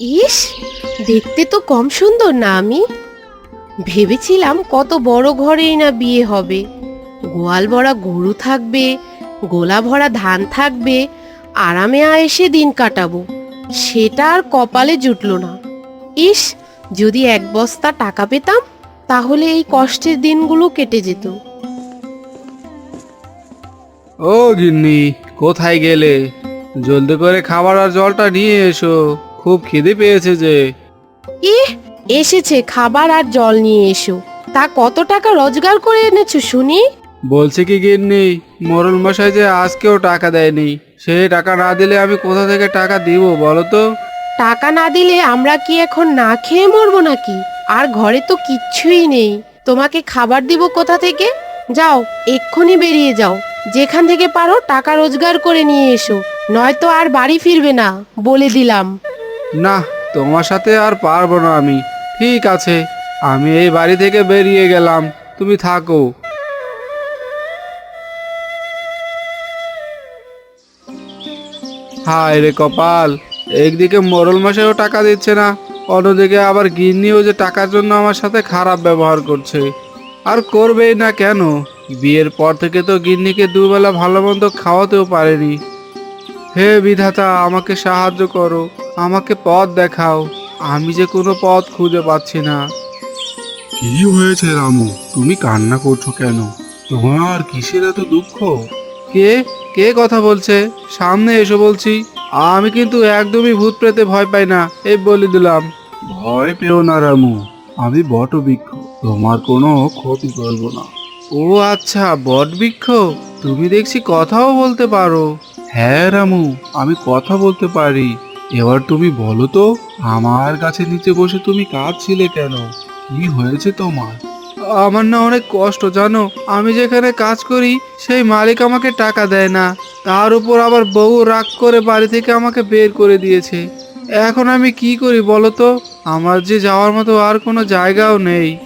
ইস, দেখতে তো কম সুন্দর না আমি। ভেবেছিলাম কত বড় ঘরেই না বিয়ে হবে। গোয়াল ভরা গরু থাকবে, গোলা ভরা ধান থাকবে, আরামে আয়েসে দিন কাটাবো। সেটা আর কপালে জুটলো না। ইস, যদি এক বস্তা টাকা পেতাম, তাহলে এই কষ্টের দিনগুলো কেটে যেত। ও গিন্নি, কোথায় গেলে? জলদি করে খাবার আর জলটা নিয়ে এসো। খুব খিদে পেয়েছে যে। ইহ এসেছে খাবার আর জল নিয়ে এসো। তা কত টাকা রোজগার করে এনেছো শুনি? বলছে কি গিন্নি মরণ মশাই যে আজকেও টাকা দেয়নি। সে টাকা না দিলে আমি কোথা থেকে টাকা দিব বলো তো? টাকা না দিলে আমরা কি এখন না খেয়ে মরবো নাকি? আর ঘরে তো কিচ্ছুই নেই। তোমাকে খাবার দিব কোথা থেকে? যাও এক্ষুনি বেরিয়ে যাও। যেখান থেকে পারো টাকা রোজগার করে নিয়ে এসো। নয়তো আর বাড়ি ফিরবে না বলে দিলাম। না, তোমার সাথে আর পারব না আমি। ঠিক আছে, আমি এই বাড়ি থেকে বেরিয়ে গেলাম, তুমি থাকো। হায় রে কপাল, একদিকে মোরল মাসেও টাকা দিচ্ছে না, অন্যদিকে আবার গিন্নিও যে টাকার জন্য আমার সাথে খারাপ ব্যবহার করছে। আর করবেই না কেন? বিয়ের পর থেকে তো গিন্নিকে দুবেলা ভালো মন্দ খাওয়াতেও পারেনি। হে বিধাতা, আমাকে সাহায্য করো। আমাকে পথ দেখাও। আমি যে কোনো পথ খুঁজে পাচ্ছি না। কি হয়েছে রামু? তুমি কান্না করছ কেন? তোমার কিসের এত দুঃখ? কে? কে কথা বলছে? সামনে এসো বলছি। আমি কিন্তু একদমই ভূত প্রেতে ভয় পাই না এই বলে দিলাম। ভয় পেও না রামু আমি বটবৃক্ষ তোমার কোনো ক্ষতি করব না। ও আচ্ছা বটবৃক্ষ তুমি দেখছি কথাও বলতে পারো। হ্যাঁ রামু আমি কথা বলতে পারি। এবার তুমি বলো তো আমার কাছে নিচে বসে তুমি কাঁদছিলে কেন? কি হয়েছে তোমার? আমার না অনেক কষ্ট জানো? আমি যেখানে কাজ করি সেই মালিক আমাকে টাকা দেয় না। তার উপর আবার বউ রাগ করে বাড়ি থেকে আমাকে বের করে দিয়েছে। এখন আমি কি করি বলো তো? আমার যে যাওয়ার মতো আর কোনো জায়গাও নেই।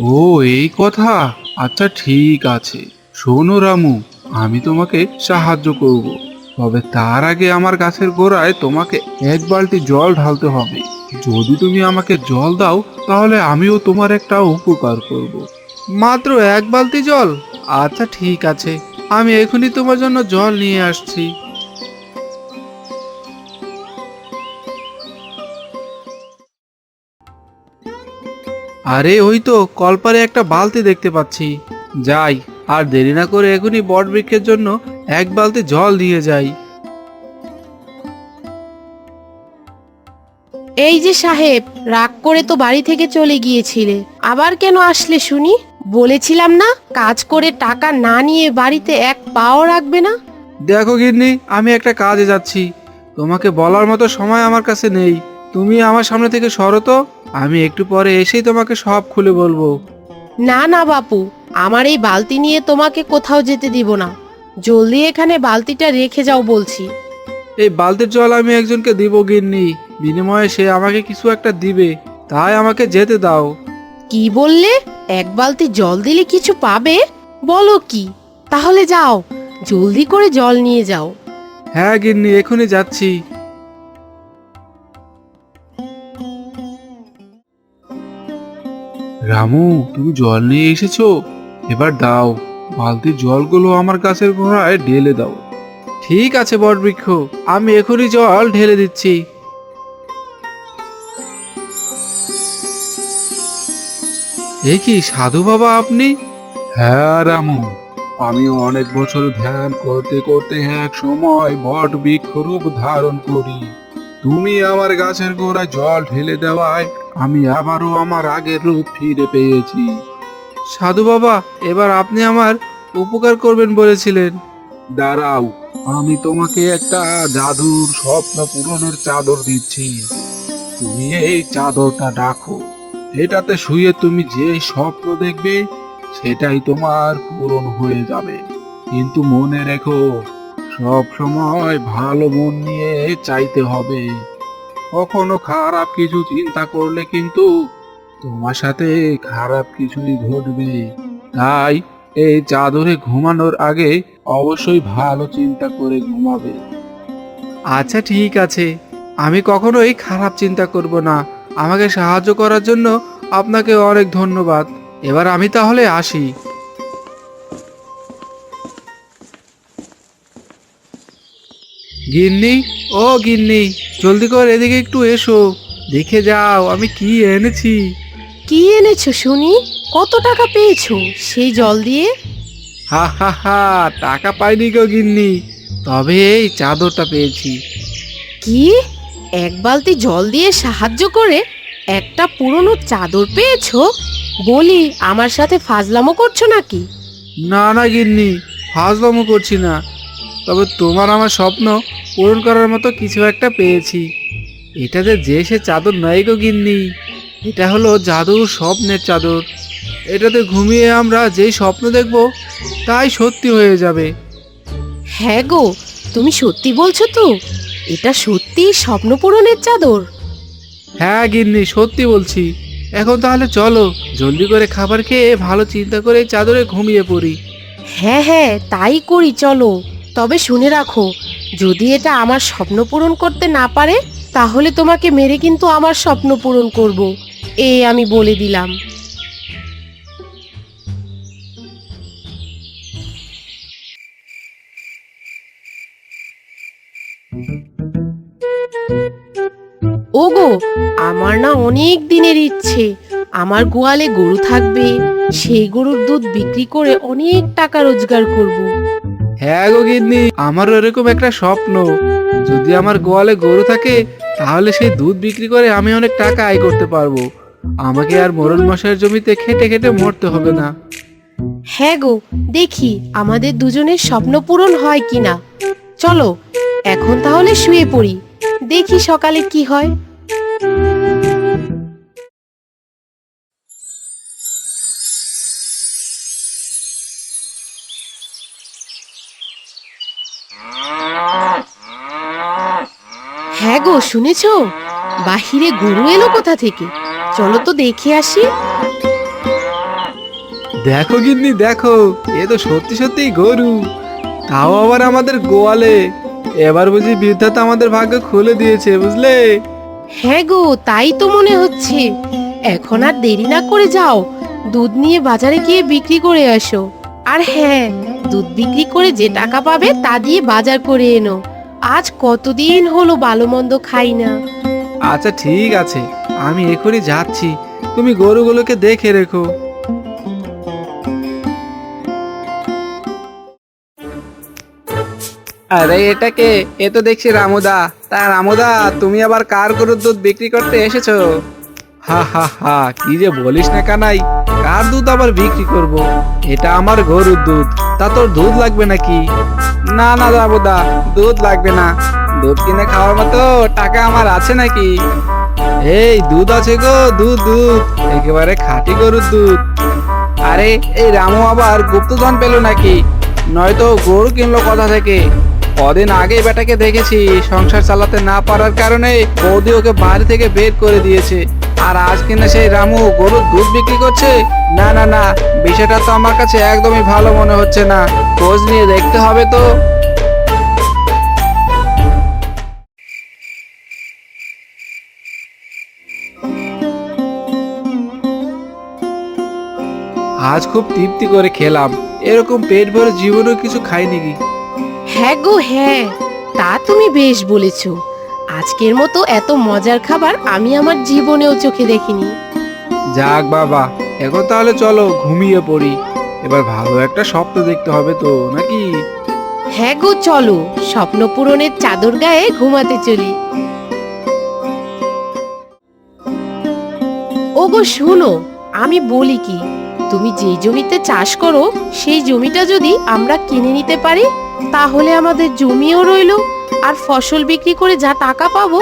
ও এই কথা? আচ্ছা ঠিক আছে। শোনো রামু আমি তোমাকে সাহায্য করব। তবে তার আগে আমার গাছের গোড়ায় তোমাকে এক বালতি জল ঢালতে হবে। যদি তুমি আমাকে জল দাও, তাহলে আমিও তোমার একটা উপকার করব। মাত্র এক বালতি জল? আচ্ছা ঠিক আছে। আমি এখনই তোমার জন্য জল নিয়ে আসছি। আরে, ওই তো কলপারে একটা বালতি দেখতে পাচ্ছি। যাই, আর দেরি না করে এখনই বট বৃক্ষের জন্য এক বালতি জল দিয়ে যাই। এই যে সাহেব রাগ করে তো বাড়ি থেকে চলে গিয়েছিলে। আবার কেন আসলে শুনি? বলেছিলাম না কাজ করে টাকা না নিয়ে বাড়িতে এক পাও রাখবে না? দেখো গিন্নি আমি একটা কাজে যাচ্ছি। তোমাকে বলার মতো সময় আমার কাছে নেই। তুমি আমার সামনে থেকে সরো তো আমি একটু পরে এসেই তোমাকে সব খুলে বলব। না না বাপু আমার এই বালতি নিয়ে তোমাকে কোথাও যেতে দিব না। জলদি এখানে বালতিটা রেখে যাও বলছি। এই বালতির জল আমি একজনকে দিব গিন্নি। বিনিময়ে সে আমাকে কিছু একটা দিবে। তাই আমাকে যেতে দাও। কি বললে? এক বালতি জল দিলে কিছু পাবে? বলো কি? তাহলে যাও জলদি করে জল নিয়ে যাও। হ্যাঁ গিন্নি এখনই যাচ্ছি। রামু তুমি জল নিয়ে এসেছ? এবার দাও। বালতির জলগুলো আমার গাছের গোড়ায় ঢেলে দাও। ঠিক আছে বটবৃক্ষ আমি এখনই জল ঢেলে দিচ্ছি। এ কি সাধু বাবা আপনি? হ্যাঁ রামু আমি অনেক বছর ধ্যান করতে করতে এক সময় বট বৃক্ষ রূপ ধারণ করি। তুমি আমার গাছের গোড়ায় জল ঢেলে দেওয়ায় আমি আবারও আমার আগের রূপ ফিরে পেয়েছি। সাধু বাবা এবার আপনি আমার উপকার করবেন বলেছিলেন। দাঁড়াও, আমি তোমাকে একটা জাদুর স্বপ্ন পূরণের চাদর দিচ্ছি। তুমি এই চাদরটা রাখো এটাতে শুয়ে তুমি যে স্বপ্ন দেখবে, সেটাই তোমার পূরণ হয়ে যাবে। কিন্তু মনে রেখো, সব সময় ভালো মন নিয়ে চাইতে হবে। কখনো খারাপ কিছু চিন্তা করলে কিন্তু তোমার সাথে খারাপ কিছুই ঘটবে। তাই এই চাদরে ঘুমানোর আগে অবশ্যই ভালো চিন্তা করে ঘুমাবে। আচ্ছা ঠিক আছে। আমি কখনোই খারাপ চিন্তা করব না। আমাকে সাহায্য করার জন্য আপনাকে অনেক ধন্যবাদ। এবার আমি তাহলে আসি। গিন্নি, ও গিন্নি, জলদি করে এদিকে একটু এসো। দেখে যাও, আমি কি এনেছি। কি এনেছো শুনি? কত টাকা পেয়েছ সেই জল দিয়ে? হা হা হা টাকা পাইনি গো গিন্নি। তবে এই চাদরটা পেয়েছি। কি? এক বালতি জল দিয়ে সাহায্য করে একটা পুরনো চাদর পেয়েছ? বলি আমার সাথে ফাজলামো করছ নাকি? না না গিন্নি ফাজলামো করছি না। তবে তোমার আমার স্বপ্ন পূরণ করার মতো কিছু একটা পেয়েছি। এটাতে যে সে চাদর নয় গো গিন্নি। এটা হলো জাদুর স্বপ্নের চাদর। এটাতে ঘুমিয়ে আমরা যেই স্বপ্ন দেখব তাই সত্যি হয়ে যাবে। হ্যাঁ গো তুমি সত্যি বলছো তো? এটা সত্যি স্বপ্ন পূরণের চাদর? হ্যাঁ গিন্নি সত্যি বলছি। এখন তাহলে চলো জলদি করে খাবার খেয়ে ভালো চিন্তা করে এই চাদরে ঘুমিয়ে পড়ি। হ্যাঁ হ্যাঁ তাই করি চলো। তবে শুনে রাখো যদি এটা আমার স্বপ্ন পূরণ করতে না পারে তাহলে তোমাকে মেরে কিন্তু আমার স্বপ্ন পূরণ করব। এই আমি বলে দিলাম। ওগো, আমার না অনেক দিনের ইচ্ছে। আমার গোয়ালে গরু থাকবে, সেই গরুর দুধ বিক্রি করে অনেক টাকা রোজগার করব। হ্যাঁ গো গিন্নি, আমারও এরকম একটা স্বপ্ন। যদি আমার গোয়ালে গরু থাকে তাহলে সেই দুধ বিক্রি করে আমি অনেক টাকা আয় করতে পারব। আমাকে আর মোরল মশাইয়ের জমিতে খেটে খেটে মরতে হবে না। হ্যাঁ গো, দেখি আমাদের দুজনের স্বপ্ন পূরণ হয় কিনা। চলো, এখন তাহলে শুয়ে পড়ি। দেখি সকালে কি হয়। গো শুনেছ? বাহিরে গরু এলো কোথা থেকে? চলো তো দেখে আসি। দেখো গিন্নি দেখো এ তো সত্যি সত্যি গরু। তাও আবার আমাদের গোয়ালে। এবার বুঝি বিদ্যাতা আমাদের ভাগ্য খুলে দিয়েছে বুঝলে? হ্যাঁ গো তাই তো মনে হচ্ছে। এখন আর দেরি না করে যাও। দুধ নিয়ে বাজারে গিয়ে বিক্রি করে আসো। আর হ্যাঁ দুধ বিক্রি করে যে টাকা পাবে তা দিয়ে বাজার করে এনো। আজ কতদিন হলো ভালো মন্দ খাই না। আচ্ছা ঠিক আছে। আমি এখনই যাচ্ছি। তুমি গরুগুলোকে দেখে রেখো। আরে এটাকে এ তো দেখছি রামুদা। তা রামুদা, তুমি আবার কার গরুর দুধ বিক্রি করতে এসেছ? হা কি যে বলিস না কানাই? কার দুধ আবার বিক্রি করব? এটা আমার গরুর দুধ। তা তোর দুধ লাগবে নাকি? না না রামুদা দুধ লাগবে না। দুধ কিনে খাওয়ার মতো টাকা আমার আছে নাকি? এই, দুধ আছে গো, দুধ দুধ। একেবারে খাঁটি গরুর দুধ। আরে, এই রামু আবার গুপ্তধন পেল নাকি? নয়তো গরু কিনলো কথা থেকে? কদিন আগে বেটাকে দেখেছি, সংসার চালাতে না পারার কারণে বৌদি ওকে বাড়ি থেকে বের করে দিয়েছে। আর আজ কিনা সেই রামু গরুর দুধ বিক্রি করছে? না না না, বিষয়টা তো আমার কাছে একদমই ভালো মনে হচ্ছে না। খোঁজ নিয়ে দেখতে হবে তো। আজ খুব তৃপ্তি করে খেলাম। এরকম পেট ভরে জীবনেও কিছু খাইনি কি? হ্যাঁ গো হ্যাঁ। তা তুমি বেশ বলেছ। আজকের মতো এত মজার খাবার আমি আমার জীবনেও চোখে দেখিনি। যাক বাবা এখন তাহলে চলো ঘুমিয়ে পড়ি। এবার ভালো একটা স্বপ্ন দেখতে হবে তো নাকি? হ্যাঁ গো চলো। স্বপ্ন পূরণের চাদর গায়ে ঘুমাতে চলি। ও গো শুনো আমি বলি কি তুমি যে জমিতে চাষ করো সেই জমিটা যদি আমরা কিনে নিতে পারি তাহলে আমাদের জমিও রইল। আর ফসল বিক্রি করে যা টাকা পাবো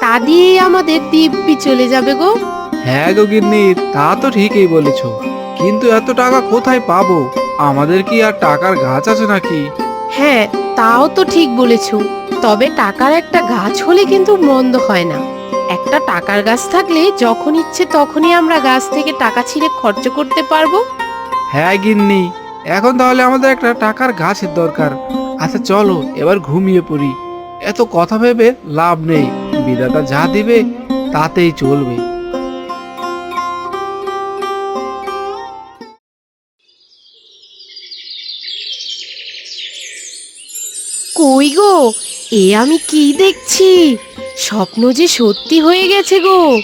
তা দিয়েই আমাদের দিব্যি চলে যাবে গো। হ্যাঁ গো গিন্নি তা তো ঠিকই বলেছ। কিন্তু এত টাকা কোথায় পাবো? আমাদের কি আর টাকার গাছ আছে নাকি? হ্যাঁ তাও তো ঠিক বলেছ। তবে টাকার একটা গাছ হলে কিন্তু মন্দ হয় না। একটা টাকার গাছ থাকলে যখন ইচ্ছে তখনই আমরা গাছ থেকে টাকা ছিঁড়ে খরচ করতে পারব। হ্যাঁ গিন্নি এখন তাহলে আমাদের একটা টাকার গাছের দরকার। আচ্ছা চলো এবার ঘুমিয়ে পড়ি। এত কথা ভেবে লাভ নেই। বিধাতা যা দিবে তাতেই চলবে। কই গো? এ আমি কি দেখছি? স্বপ্ন যে সত্যি হয়ে গেছে গো।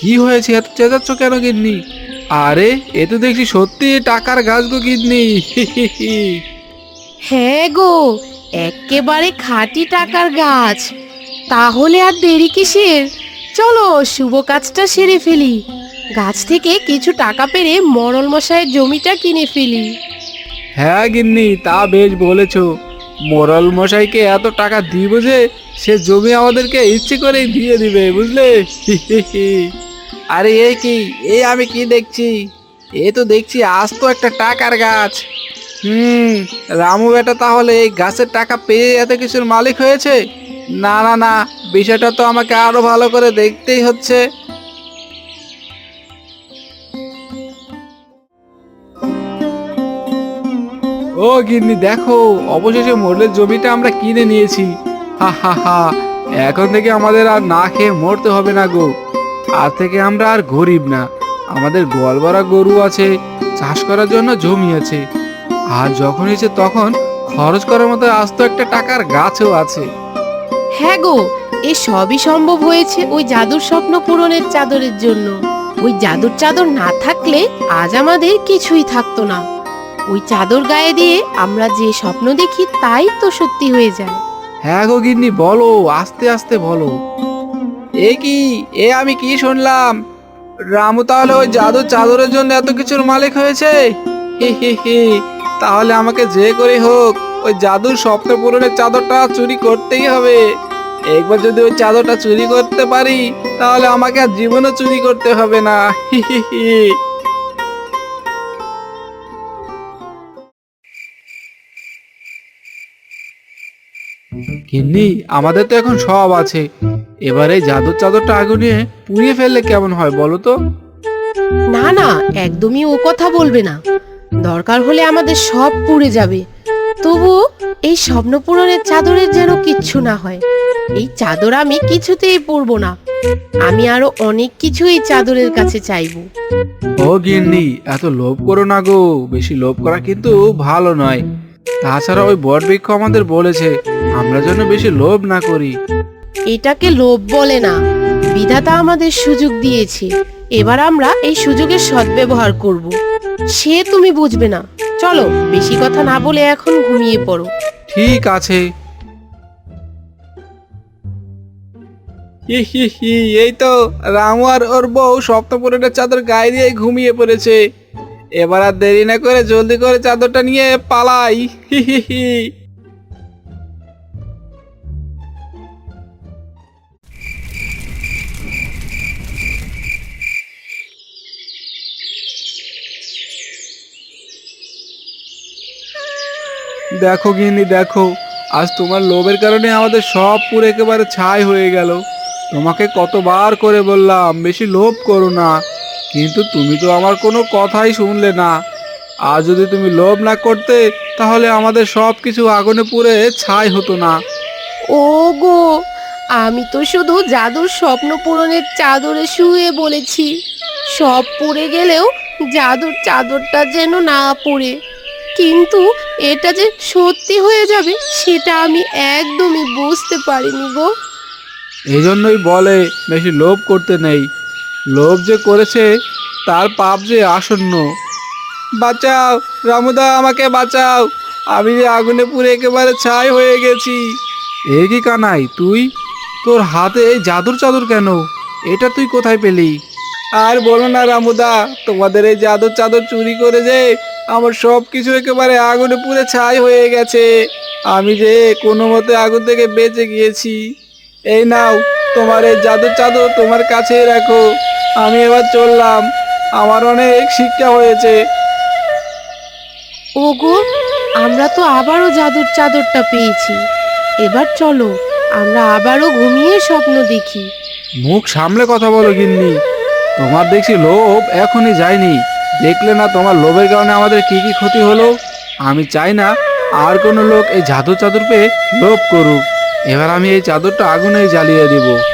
কি হয়েছে? এত চেঁচাচ্ছ কেন কিডনি আরে এ তো দেখছি সত্যি টাকার গাছ গো কিডনি হ্যাঁ গো একেবারে খাঁটি টাকার গাছ। তাহলে আর দেরি কিসের? চলো, শুভ কাজটা সেরে ফেলি। গাছ থেকে কিছু টাকা পেরে মরল মশাইয়ের জমিটা কিনে ফেলি। হ্যাঁ গিন্নি, তা বেশ বলেছ। মোরাল মশাইকে এত টাকা দিব যে সে জমি আমাদেরকে ইচ্ছে করেই দিয়ে দিবে, বুঝলে? আরে, এ কি? এ আমি কি দেখছি? এ তো দেখছি আজ তো একটা টাকার গাছ। হুম, রামু বেটা তাহলে এই গাছের টাকা পেয়ে এত কিছুর মালিক হয়েছে? না না না, বিষয়টা তো আমাকে আরও ভালো করে দেখতেই হচ্ছে। ও গিন্নি, দেখো, অবশেষে মোড়লের জমিটা আমরা কিনে নিয়েছি। হা হা হা, এখন থেকে আমাদের আর না খেয়ে মরতে হবে না গো। আর থেকে আমরা আর গরিব না, আমাদের গোয়াল ভরা গরু আছে, চাষ করার জন্য জমি আছে। আর যখন ইচ্ছে তখন খরচ করার মতো আস্ত একটা টাকার গাছও আছে। হ্যাঁ গো এ সবই সম্ভব হয়েছে ওই জাদুর স্বপ্ন পূরণের চাদরের জন্য। ওই জাদুর চাদর না থাকলে আজ আমাদের কিছুই থাকতো না। ওই চাদর গায়ে দিয়ে আমরা যে স্বপ্ন দেখি তাই তো সত্যি হয়ে যায়। হ্যাঁ গো গিন্নি বলো আস্তে আস্তে বলো। এ কি? এ আমি কি শুনলাম? রামু তাহলে ওই জাদুর চাদরের জন্য এত কিছুর মালিক হয়েছে? হি হি হি। তাহলে আমাকে যে করে হোক, ওই জাদুর স্বপ্ন পূরণের চাদরটা চুরি করতেই হবে। একবার যদি ওই চাদরটা চুরি করতে পারি, তাহলে আমাকে আর জীবনও চুরি করতে হবে না। হি আমাদের তো এখন সব আছে। এবারে জাদুর চাদরটা আগুনে পুড়িয়ে ফেললে কেমন হয় বলো তো? না না, একদমই ও কথা বলবে না। দরকার হলে আমাদের সব পুড়ে যাবে। তবু এই স্বপ্ন পূরণের চাদরের যেন কিচ্ছু না হয়। এই চাদর আমি কিছুতেই পরবো না। আমি আরও অনেক কিছু এই চাদরের কাছে চাইব। ও গিন্নি এত লোভ করো না গো। বেশি লোভ করা কিন্তু ভালো নয়। তাছাড়া ওই বটবৃক্ষ আমাদের বলেছে আমরা যেন বেশি লোভ না করি। এটাকে লোভ বলে না। বিধাতা আমাদের সুযোগ দিয়েছে। এবার আমরা এই সুযোগের সদ্ব্যবহার করব। সে তুমি বুঝবে না। চলো বেশি কথা না বলে এখন ঘুমিয়ে পড়ো। ঠিক আছে। হি হি হি, এই তো রামু আর ওর বউ স্বপ্নপুরের চাদর গায়ে দিয়ে ঘুমিয়ে পড়েছে। এবার আর দেরি না করে জলদি করে চাদরটা নিয়ে পালাই। হি হি। দেখো গিন্নি, দেখো। আজ তোমার লোভের কারণে আমাদের সব পুরো একেবারে ছাই হয়ে গেল। তোমাকে কতবার করে বললাম, বেশি লোভ করো না। কিন্তু তুমি তো আমার কোনো কথাই শুনলে না। আর যদি তুমি লোভ না করতে, তাহলে আমাদের সব কিছু আগুনে পুড়ে ছাই হতো না। ও গো আমি তো শুধু জাদুর স্বপ্ন পূরণের চাদরে শুয়ে বলেছি। সব পড়ে গেলেও জাদুর চাদরটা যেন না পড়ে। কিন্তু এটা যে সত্যি হয়ে যাবে, সেটা আমি একদমই বুঝতে পারিনি গো। এই জন্যই বলে, বেশি লোভ করতে নেই। লোভ যে করেছে, তার পাপ যে আসন্ন। বাঁচাও, রামুদা, আমাকে বাঁচাও। আমি যে আগুনে পুড়ে একেবারে ছাই হয়ে গেছি। এ কি কানাই, তুই? তোর হাতে এই জাদুর চাদর কেন? এটা তুই কোথায় পেলি? আর বলো না, রামুদা, তোমাদের এই জাদুর চাদর চুরি করে যে আমার সব কিছু একেবারে আগুনে পুড়ে ছাই হয়ে গেছে। আমি যে কোনো মতে আগুন থেকে বেঁচে গিয়েছি। এই নাও তোমার এই জাদুর চাদর তোমার কাছে রাখো। আমি এবার চললাম। আমার অনেক শিক্ষা হয়েছে। ওগো আমরা তো আবারও জাদুর চাদরটা পেয়েছি। এবার চলো আমরা আবারও ঘুমিয়ে স্বপ্ন দেখি। মুখ সামলে কথা বলো গিন্নি। তোমার দেখছি লোভ এখনই যায়নি। দেখলে না তোমার লোভের কারণে আমাদের কি কি ক্ষতি হলো? আমি চাই না আর কোনো লোক এই জাদু চাদর পেয়ে লোভ করুক। এবার আমি এই চাদরটা আগুনেই জ্বালিয়ে দিব।